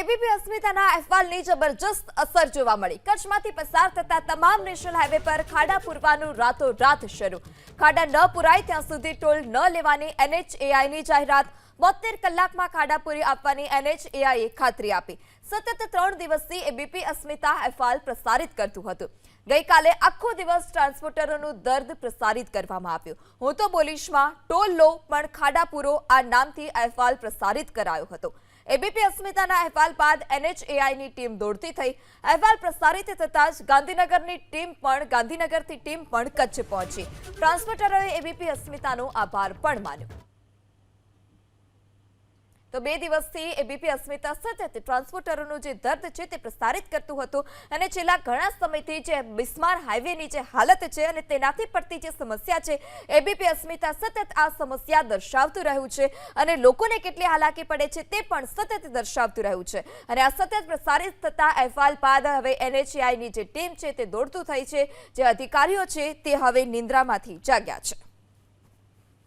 ABP અસ્મિતાના અહેવાલની જબરજસ્ત અસર જોવા મળી. કચ્છમાંથી પસાર થતા તમામ નેશનલ હાઈવે પર ખાડા પૂરવાનું રાતોરાત શરૂ. ખાડા ન પુરાય ત્યાં સુધી ટોલ ન લેવાની એનએચએઆઈની જાહેરાત. બોતેર કલાકમાં ખાડા પૂરી આપવાની એનએચએઆઈએ ખાતરી આપી. સતત ત્રણ દિવસથી એબીપી અસ્મિતા અહેવાલ પ્રસારિત કરતું હતું. ગઈકાલે આખો દિવસ ટ્રાન્સપોર્ટરોનું દર્દ પ્રસારિત કરવામાં આવ્યું. હું તો બોલીશમાં ટોલ લો, પણ ખાડા પૂરો, આ નામથી અહેવાલ પ્રસારિત કરાયો હતો. એબીપી અસ્મિતાના અહેવાલ બાદ એનએચએઆઈની ટીમ દોડતી થઈ. અહેવાલ પ્રસારિત થતાં જ ગાંધીનગરની ટીમ પણ, ગાંધીનગરથી ટીમ પણ કચ્છ પહોંચી. ટ્રાન્સપોર્ટરોએ એબીપી અસ્મિતાનો આભાર પણ માન્યો. તો બે દિવસથી એબીપી અસ્મિતા સતત ટ્રાન્સપોર્ટરોનું જે દર્દ છે તે પ્રસારિત કરતું હતું અને છેલ્લા ઘણા સમયથી જે બિસ્માર હાઈવેની જે હાલત છે અને તેનાથી પડતી જે સમસ્યા છે એબીપી અસ્મિતા સતત આ સમસ્યા દર્શાવતું રહ્યું છે અને લોકોને કેટલી હાલાકી પડે છે તે પણ સતત દર્શાવતું રહ્યું છે. અને આ સતત પ્રસારિત થતા અહેવાલ બાદ હવે એનએચઆઈની જે ટીમ છે તે દોડતું થઈ છે, જે અધિકારીઓ છે તે હવે નિંદ્રામાંથી જાગ્યા છે.